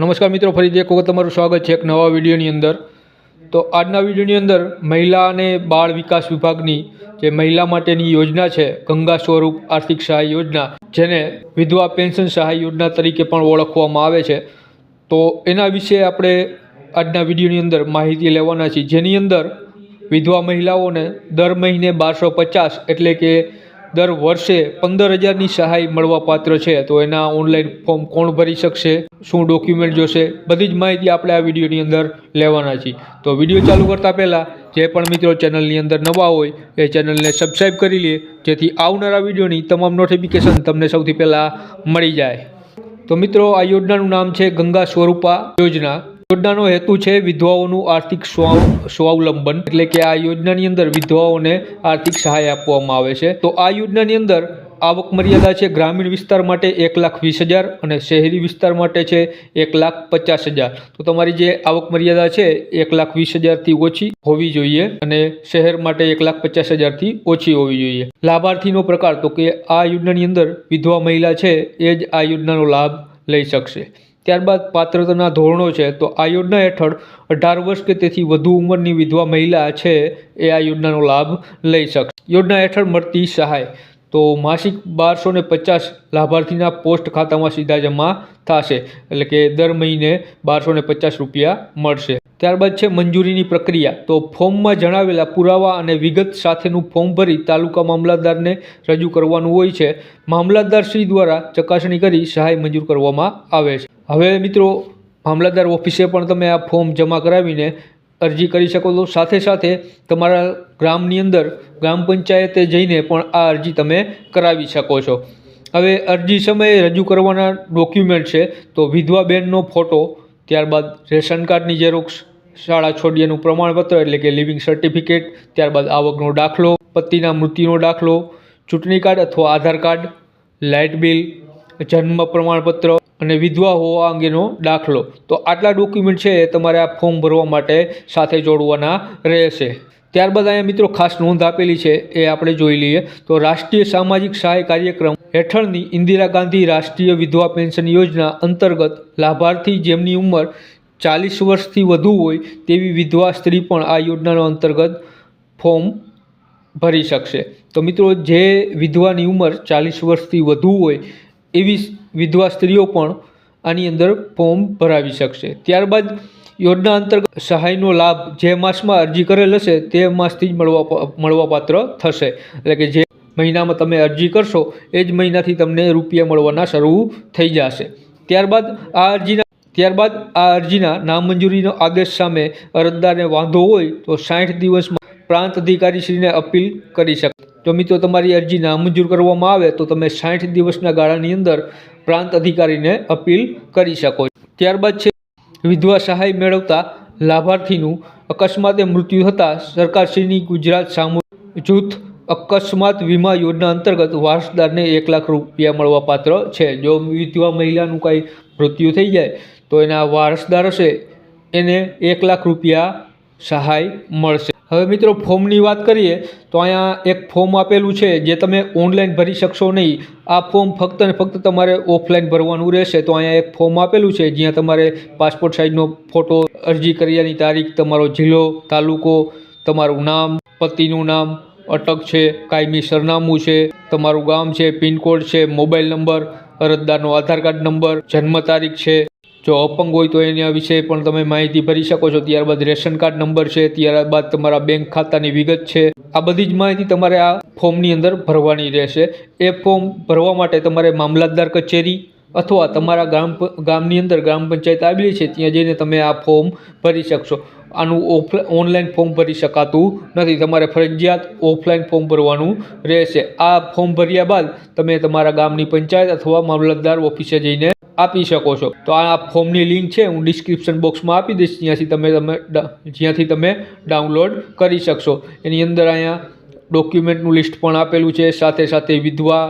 નમસ્કાર મિત્રો, ફરીથી એક વખત તમારું સ્વાગત છે એક નવા વિડીયોની અંદર. તો આજના વિડીયોની અંદર મહિલા અને બાળ વિકાસ વિભાગની જે મહિલા માટેની યોજના છે, ગંગા સ્વરૂપ આર્થિક સહાય યોજના, જેને વિધવા પેન્શન સહાય યોજના તરીકે પણ ઓળખવામાં આવે છે. તો એના વિશે આપણે આજના વિડીયોની અંદર માહિતી લેવાના છીએ. જેની અંદર વિધવા મહિલાઓને દર મહિને બારસો પચાસ એટલે કે દર વર્ષે પંદર હજારની સહાય મળવાપાત્ર છે. તો એના ઓનલાઈન ફોર્મ કોણ ભરી શકશે? શું ડોક્યુમેન્ટ જોશે? બધી જ માહિતી આપણે આ વિડીયોની અંદર લેવાના છીએ. તો વીડિયો ચાલુ કરતાં પહેલાં જે પણ મિત્રો ચેનલની અંદર નવા હોય, એ ચેનલને સબસ્ક્રાઈબ કરી લે, જેથી આવનારા વિડીયોની તમામ નોટિફિકેશન તમને સૌથી પહેલાં મળી જાય. તો મિત્રો, આ યોજનાનું નામ છે ગંગા સ્વરૂપા યોજના. યોજનાનો હેતુ છે વિધવાઓનું આર્થિક સ્વાવ, સ્વાવલંબન. એટલે કે આ યોજનાની અંદર વિધવાઓને આર્થિક સહાય આપવામાં આવે છે. તો આ યોજનાની અંદર આવક મર્યાદા છે ગ્રામીણ વિસ્તાર માટે એક લાખ વીસ હજાર અને શહેરી વિસ્તાર માટે છે એક લાખ પચાસ હજાર. તો તમારી જે આવક મર્યાદા છે એક લાખ વીસ હજારથી ઓછી હોવી જોઈએ અને શહેર માટે એક લાખ પચાસ હજારથી ઓછી હોવી જોઈએ. લાભાર્થીનો પ્રકાર, તો કે આ યોજનાની અંદર વિધવા મહિલા છે એ જ આ યોજનાનો લાભ લઈ શકશે. ત્યારબાદ પાત્રતાના ધોરણો છે, તો આ યોજના હેઠળ અઢાર વર્ષ કે તેથી વધુ ઉંમરની વિધવા મહિલા છે, એ આ યોજનાનો લાભ લઈ શકશે. યોજના હેઠળ મળતી સહાય, તો માસિક બારસો ને પચાસ લાભાર્થીના પોસ્ટ ખાતામાં સીધા જમા થશે, એટલે કે દર મહિને બારસો ને પચાસ રૂપિયા મળશે. ત્યારબાદ છે મંજૂરીની પ્રક્રિયા, તો ફોર્મમાં જણાવેલા પુરાવા અને વિગત સાથેનું ફોર્મ ભરી તાલુકા મામલતદારને રજૂ કરવાનું હોય છે. મામલતદારશ્રી દ્વારા ચકાસણી કરી સહાય મંજૂર કરવામાં આવે છે. હવે મિત્રો, મામલતદાર ઓફિસે પણ તમે આ ફોર્મ જમા કરાવીને અરજી કરી શકો છો. સાથે સાથે તમારા ગ્રામની અંદર ગ્રામ પંચાયતે જઈને પણ આ અરજી તમે કરાવી શકો છો. હવે અરજી સમયે રજૂ કરવાના ડોક્યુમેન્ટ છે, તો વિધવા બેનનો ફોટો, ત્યારબાદ રેશન કાર્ડની ઝેરોક્ષ શાળા છોડ્યાનું પ્રમાણપત્ર એટલે કે લિવિંગ સર્ટિફિકેટ, ત્યારબાદ આવકનો દાખલો, પતિના મૃત્યુનો દાખલો, ચૂંટણી કાર્ડ અથવા આધાર કાર્ડ, લાઇટ બિલ, જન્મ પ્રમાણપત્ર અને વિધવા હોવા અંગેનો દાખલો. તો આટલા ડોક્યુમેન્ટ છે એ તમારે આ ફોર્મ ભરવા માટે સાથે જોડવાના રહેશે. ત્યારબાદ અહીંયા મિત્રો ખાસ નોંધ આપેલી છે, એ આપણે જોઈ લઈએ. તો રાષ્ટ્રીય સામાજિક સહાય કાર્યક્રમ હેઠળની ઇન્દિરા ગાંધી રાષ્ટ્રીય વિધવા પેન્શન યોજના અંતર્ગત લાભાર્થી જેમની ઉંમર ચાલીસ વર્ષથી વધુ હોય તેવી વિધવા સ્ત્રી પણ આ યોજનાનો અંતર્ગત ફોર્મ ભરી શકશે. તો મિત્રો, જે વિધવાની ઉંમર ચાલીસ વર્ષથી વધુ હોય એવી વિધવા સ્ત્રીઓ પણ આની અંદર ફોર્મ ભરાવી શકશે. ત્યારબાદ યોજના અંતર્ગત સહાયનો લાભ જે માસમાં અરજી કરેલ હશે તે માસથી જ મળવા મળવાપાત્ર થશે. એટલે કે જે મહિનામાં તમે અરજી કરશો એ જ મહિનાથી તમને રૂપિયા મળવાના શરૂ થઈ જશે. ત્યારબાદ આ અરજીના, ત્યારબાદ આ અરજીના નામંજૂરીનો આદેશ સામે અરજદારને વાંધો હોય તો સાઠ દિવસમાં પ્રાંત અધિકારીશ્રીને અપીલ કરી શકે જો મિત્રો, તમારી અરજી નામંજૂર કરવામાં આવે તો તમે સાઠ દિવસના ગાળાની અંદર પ્રાંત અધિકારીને અપીલ કરી શકો. ત્યારબાદ છે, વિધવા સહાય મેળવતા લાભાર્થીનું અકસ્માતે મૃત્યુ થતાં સરકારશ્રીની ગુજરાત સામૂહિક જૂથ અકસ્માત વીમા યોજના અંતર્ગત વારસદારને એક લાખ રૂપિયા મળવાપાત્ર છે. જો વિધવા મહિલાનું કાંઈ મૃત્યુ થઈ જાય તો એના વારસદાર હશે, એને એક લાખ રૂપિયા સહાય મળશે. હવે મિત્રો ફોર્મની વાત કરીએ, તો અહીંયા એક ફોર્મ આપેલું છે જે તમે ઓનલાઈન ભરી શકશો નહીં. આ ફોર્મ ફક્ત ને ફક્ત તમારે ઓફલાઈન ભરવાનું રહેશે. તો અહીંયા એક ફોર્મ આપેલું છે, જ્યાં તમારે પાસપોર્ટ સાઇઝનો ફોટો અરજી કર્યાની તારીખ, તમારો જિલ્લો, તાલુકો, તમારું નામ, પતિનું નામ, અટક છે, કાયમી સરનામું છે, તમારું ગામ છે, પિનકોડ છે, મોબાઈલ નંબર, અરજદારનો આધાર કાર્ડ નંબર, જન્મ તારીખ છે. જો અપંગ હોય તો એના વિશે પણ તમે માહિતી ભરી શકો છો. ત્યારબાદ રેશન કાર્ડ નંબર છે, ત્યારબાદ તમારા બેંક ખાતાની વિગત છે. આ બધી જ માહિતી તમારે આ ફોર્મની અંદર ભરવાની રહેશે. એ ફોર્મ ભરવા માટે તમારે મામલતદાર કચેરી અથવા તમારા ગામ ગામની અંદર ગ્રામ પંચાયત આવેલી છે, ત્યાં જઈને તમે આ ફોર્મ ભરી શકશો. આનું ઓફ, ઓનલાઈન ફોર્મ ભરી શકાતું નથી. તમારે ફરજિયાત ઓફલાઈન ફોર્મ ભરવાનું રહેશે. આ ફોર્મ ભર્યા બાદ તમે તમારા ગામની પંચાયત અથવા મામલતદાર ઓફિસે જઈને આપી શકો છો. તો આ ફોર્મની લિંક છે, હું ડિસ્ક્રિપ્શન બોક્સમાં આપી દઈશ જ્યાંથી તમે તમે જ્યાંથી તમે ડાઉનલોડ કરી શકશો. એની અંદર અહીંયા ડોક્યુમેન્ટનું લિસ્ટ પણ આપેલું છે, સાથે સાથે વિધવા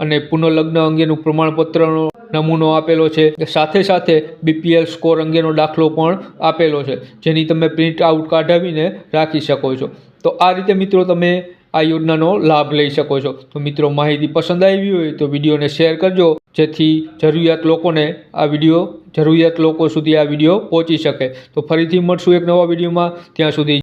અને પુનઃલગ્ન અંગેનું પ્રમાણપત્રનો નમૂનો આપેલો છે, સાથે સાથે બીપીએલ સ્કોર અંગેનો દાખલો પણ આપેલો છે, જેની તમે પ્રિન્ટ આઉટ કાઢાવીને રાખી શકો છો. તો આ રીતે મિત્રો તમે આ યોજનાનો લાભ લઈ શકો છો. તો મિત્રો, માહિતી પસંદ આવી હોય તો વિડીયોને શેર કરજો, જેથી જરૂરિયાત લોકોને આ વીડિયો, જરૂરિયાત લોકો સુધી આ વીડિયો પહોંચી શકે. તો ફરીથી મળશું એક નવા વિડીયોમાં. ત્યાં સુધી